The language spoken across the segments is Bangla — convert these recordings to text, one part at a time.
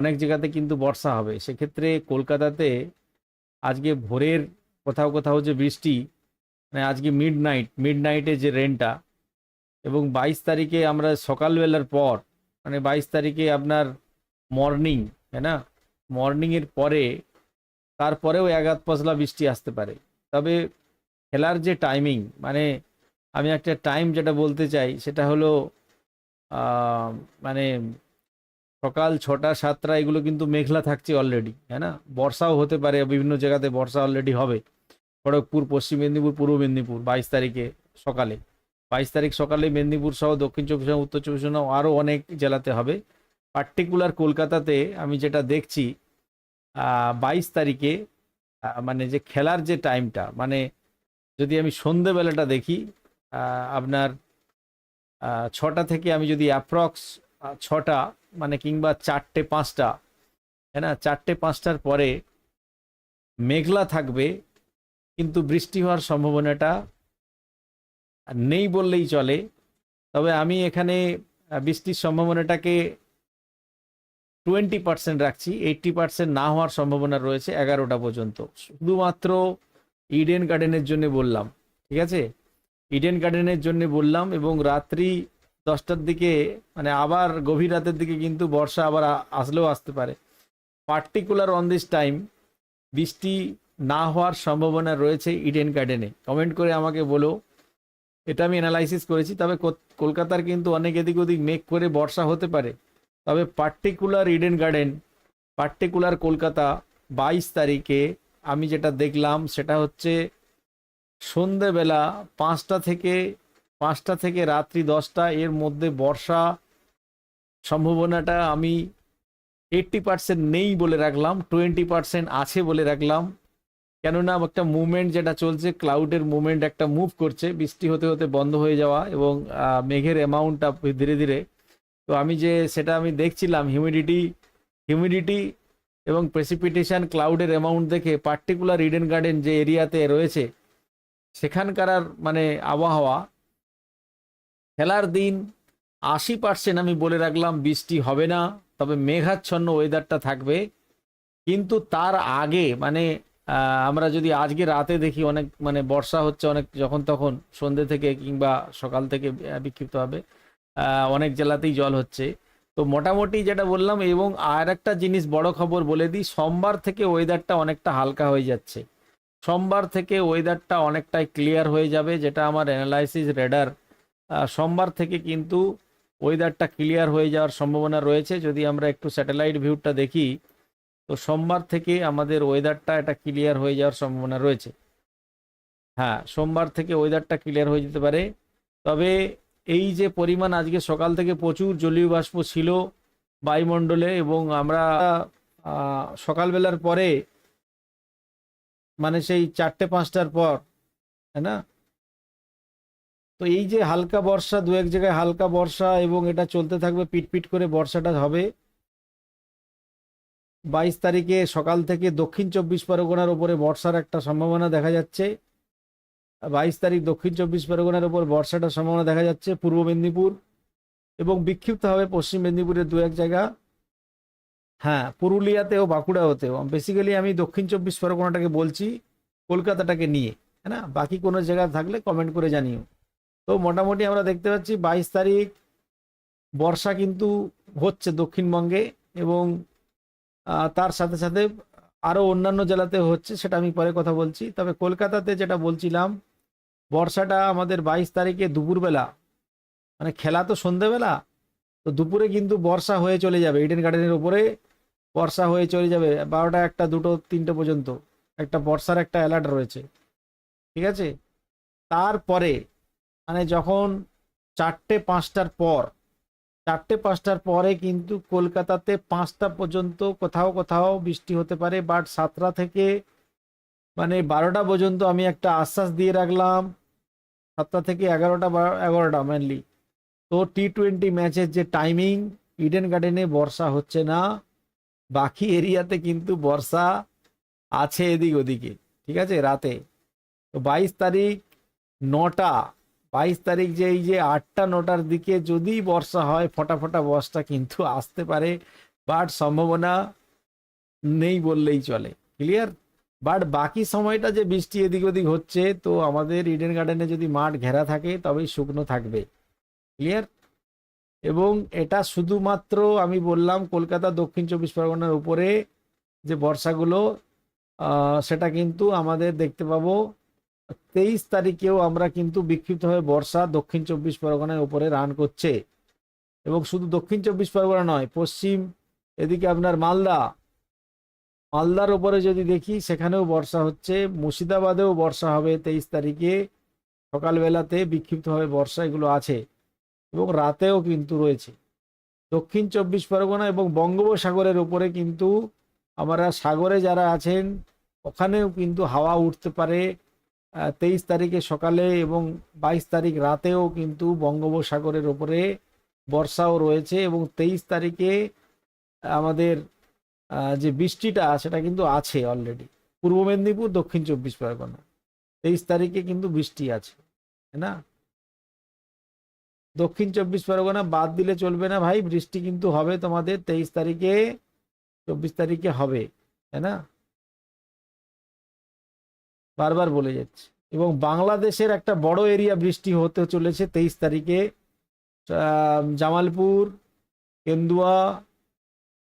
অনেক জায়গাতে কিন্তু বর্ষা হবে। সেক্ষেত্রে কলকাতাতে আজকে ভোরের কোথাও কোথাও যে বৃষ্টি মানে আজকে মিড নাইট মিড নাইটে যে রেনটা এবং বাইশ তারিখে আমরা সকালবেলার পর মানে বাইশ তারিখে আপনার মর্নিং তাই না? মর্নিংয়ের পরে, তারপরেও এগাত পশলা বৃষ্টি আসতে পারে। তবে খেলার যে টাইমিং মানে আমি একটা টাইম যেটা বলতে চাই, সেটা হলো মানে সকাল ছটা, সাতটা, এগুলো কিন্তু মেঘলা থাকছে অলরেডি হ্যাঁ না? বর্ষাও হতে পারে, বিভিন্ন জায়গাতে বর্ষা অলরেডি হবে। খড়গপুর, পশ্চিম মেদিনীপুর, পূর্ব মেদিনীপুর, বাইশ তারিখে সকালে। বাইশ তারিখ সকালে মেদিনীপুর সহ দক্ষিণ চব্বিশ পরগনা, উত্তর চব্বিশ পরগনা আরও অনেক জেলাতে হবে। পার্টিকুলার কলকাতাতে আমি যেটা দেখছি বাইশ তারিখে মানে যে খেলার যে টাইমটা মানে যদি আমি সন্ধেবেলাটা দেখি আপনার ছটা থেকে আমি যদি অ্যাপ্রক্স ছটা মানে কিংবা চারটে, পাঁচটা হ্যাঁ না? চারটে, পাঁচটার পরে মেঘলা থাকবে, কিন্তু বৃষ্টি হওয়ার সম্ভাবনাটা নেই বললেই চলে। তবে আমি এখানে বৃষ্টির সম্ভাবনাটাকে টোয়েন্টি পার্সেন্ট রাখছি, এইট্টি পার্সেন্ট না হওয়ার সম্ভাবনা রয়েছে এগারোটা পর্যন্ত। শুধুমাত্র ইডেন গার্ডেনের জন্য বললাম, ঠিক আছে? ইডেন গার্ডেনের জন্য বললাম এবং রাত্রি দশটার দিকে মানে আবার গভীর রাতের দিকে কিন্তু বর্ষা আবার আসলেও আসতে পারে। পার্টিকুলার অন দিস টাইম বৃষ্টি না হওয়ার সম্ভাবনা রয়েছে ইডেন গার্ডেনে কমেন্ট করে আমাকে বলো। এটা আমি অ্যানালাইসিস করেছি, তবে কলকাতার কিন্তু অনেক এদিক ওদিক মেঘ করে বর্ষা হতে পারে। তবে particular Eden garden particular Kolkata বাইশ তারিখে আমি যেটা দেখলাম, সেটা হচ্ছে সন্ধেবেলা পাঁচটা থেকে পাঁচটা থেকে রাত্রি দশটা, এর মধ্যে বর্ষা সম্ভাবনাটা আমি এইট্টি পার্সেন্ট নেই বলে রাখলাম টোয়েন্টি পার্সেন্ট আছে বলে রাখলাম। কেননা একটা মুভমেন্ট যেটা চলছে ক্লাউডের মুভমেন্ট একটা মুভ করছে, বৃষ্টি হতে হতে বন্ধ হয়ে যাওয়া এবং মেঘের অ্যামাউন্টটা ধীরে ধীরে। তো আমি যে সেটা আমি দেখছিলাম হিউমিডিটি হিউমিডিটি এবং প্রেসিপিটেশন ক্লাউডের অ্যামাউন্ট দেখে পার্টিকুলার ইডেন গার্ডেন যে এরিয়াতে রয়েছে, সেখানকার মানে আবহাওয়া খেলার দিন আশি পার্সেন্ট আমি বলে রাখলাম বৃষ্টি হবে না, তবে মেঘাচ্ছন্ন ওয়েদারটা থাকবে। কিন্তু তার আগে মানে আমরা যদি আজকে রাতে দেখি অনেক মানে বর্ষা হচ্ছে অনেক যখন তখন সন্ধ্যে থেকে কিংবা সকাল থেকে বিক্ষিপ্ত হবে অনেক জেলাতেই জল হচ্ছে। তো মোটামুটি যেটা বললাম, এবং আর একটা জিনিস বড় খবর বলে দিই, সোমবার থেকে ওয়েদারটা অনেকটা হালকা হয়ে যাচ্ছে। সোমবার থেকে ওয়েদারটা অনেকটাই ক্লিয়ার হয়ে যাবে, যেটা আমার অ্যানালাইসিস রেডার সোমবার থেকে কিন্তু ওয়েদারটা ক্লিয়ার হয়ে যাওয়ার সম্ভাবনা রয়েছে। যদি আমরা একটু স্যাটেলাইট ভিউটা দেখি, তো সোমবার থেকে আমাদের ওয়েদারটা এটা ক্লিয়ার হয়ে যাওয়ার সম্ভাবনা রয়েছে। হ্যাঁ সোমবার থেকে ওয়েদারটা ক্লিয়ার হয়ে যেতে পারে। তবে এই যে পরিমাণ আজকে সকাল থেকে প্রচুর জলীয় বাষ্প ছিল বায়ুমণ্ডলে এবং আমরা সকালবেলার পরে মানে সেই চারটে পাঁচটার পর, তাই না? তো এই যে হালকা বর্ষা, দু এক জায়গায় হালকা বর্ষা এবং এটা চলতে থাকবে, পিটপিট করে বর্ষাটা হবে। বাইশ তারিখে সকাল থেকে দক্ষিণ চব্বিশ পরগনার উপরে বর্ষার একটা সম্ভাবনা দেখা যাচ্ছে। বাইশ তারিখ দক্ষিণ চব্বিশ পরগনার উপর বর্ষাটার সম্ভাবনা দেখা যাচ্ছে পূর্ব মেদিনীপুর এবং বিক্ষিপ্ত হবে পশ্চিম মেদিনীপুরের দু এক জায়গা। হ্যাঁ পুরুলিয়াতেও, বাঁকুড়াতেও। বেসিক্যালি আমি দক্ষিণ চব্বিশ পরগনাটাকে বলছি, কলকাতাটাকে নিয়ে হ্যাঁ বাকি কোনো জায়গা থাকলে কমেন্ট করে জানিও। তো মোটামুটি আমরা দেখতে পাচ্ছি বাইশ তারিখ বর্ষা কিন্তু হচ্ছে দক্ষিণবঙ্গে এবং তার সাথে সাথে আরও অন্যান্য জেলাতে হচ্ছে সেটা আমি পরে কথা বলছি। তবে কলকাতাতে যেটা বলছিলাম, বর্ষাটা আমাদের বাইশ তারিখে দুপুরবেলা মানে খেলা তো সন্ধেবেলা, তো দুপুরে কিন্তু বর্ষা হয়ে চলে যাবে ইডেন গার্ডেনের উপরে বর্ষা হয়ে চলে যাবে, বারোটা একটা, দুটো, তিনটে পর্যন্ত, একটা বর্ষার একটা অ্যালার্ট রয়েছে। ঠিক আছে? তারপরে মানে যখন চারটে পাঁচটার পর, চারটে পাঁচটার পরে কিন্তু কলকাতাতে পাঁচটা পর্যন্ত কোথাও কোথাও বৃষ্টি হতে পারে বাট সাতটা থেকে মানে বারোটা পর্যন্ত আমি একটা আশ্বাস দিয়ে রাখলাম, সাতটা থেকে এগারোটা এগারোটা মেনলি তো টি টোয়েন্টি ম্যাচের যে টাইমিং ইডেন গার্ডেনে বর্ষা হচ্ছে না, বাকি এরিয়াতে কিন্তু বর্ষা আছে এদিক ওদিকে, ঠিক আছে, রাতে। তো বাইশ তারিখ নটা বাইশ তারিখ যে এই যে আটটা, নটার দিকে যদি বর্ষা হয়, ফটাফটা ফটা বর্ষা কিন্তু আসতে পারে, বাট সম্ভাবনা নেই বললেই চলে। ক্লিয়ার বাট বাকি সময়টা যে বৃষ্টি এদিক ওদিক হচ্ছে, তো আমাদের ইডেন গার্ডেনে যদি মাঠ ঘেরা থাকে, তবেই শুকনো থাকবে। ক্লিয়ার এবং এটা শুধুমাত্র আমি বললাম কলকাতা, দক্ষিণ চব্বিশ পরগনার উপরে যে বর্ষাগুলো সেটা কিন্তু আমাদের দেখতে পাবো তেইশ তারিখেও আমরা কিন্তু বিক্ষিপ্তভাবে বর্ষা দক্ষিণ চব্বিশ পরগনার উপরে রান করছে। এবং শুধু দক্ষিণ চব্বিশ পরগনা নয়, পশ্চিম, এদিকে আপনার মালদা। মালদার উপরে যদি দেখি, সেখানেও বর্ষা হচ্ছে। মুর্শিদাবাদেও বর্ষা হবে তেইশ তারিখে। সকালবেলাতে বিক্ষিপ্তভাবে বর্ষা এগুলো আছে এবং রাতেও কিন্তু রয়েছে। দক্ষিণ চব্বিশ পরগনা এবং বঙ্গোপসাগরের উপরে কিন্তু আমরা সাগরে যারা আছেন, ওখানেও কিন্তু হাওয়া উঠতে পারে। তেইশ তারিখে সকালে এবং বাইশ তারিখ রাতেও কিন্তু বঙ্গোপসাগরের ওপরে বর্ষাও রয়েছে এবং তেইশ তারিখে আমাদের যে বৃষ্টিটা, সেটা কিন্তু আছে অলরেডি পূর্ব মেদিনীপুর, দক্ষিণ চব্বিশ পরগনা। তেইশ তারিখে কিন্তু বৃষ্টি আছে না? দক্ষিণ চব্বিশ পরগনা বাদ দিলে চলবে না ভাই, বৃষ্টি কিন্তু হবে তোমাদের তেইশ তারিখে, চব্বিশ তারিখে হবে, তাই না? বারবার বলে যাচ্ছে। এবং বাংলাদেশের একটা বড় এরিয়া বৃষ্টি হতে চলেছে তেইশ তারিখে। জামালপুর, কেন্দুয়া,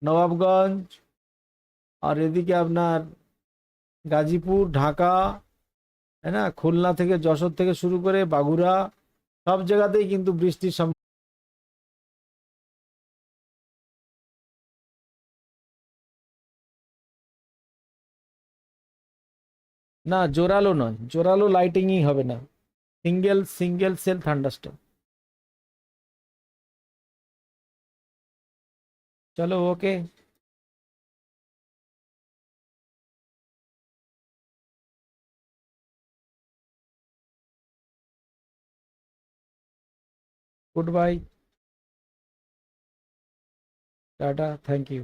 নবাবগঞ্জ, আর এদিকে আপনার গাজীপুর, ঢাকা হ্যাঁ না? খুলনা থেকে যশোর থেকে শুরু করে বাগুড়া সব জায়গাতেই কিন্তু বৃষ্টির না জোরালো নয় জোরালো লাইটিংই হবে না সিঙ্গেল সিঙ্গেল সেল থান্ডারস্টর্ম চলো okay good bye tata thank you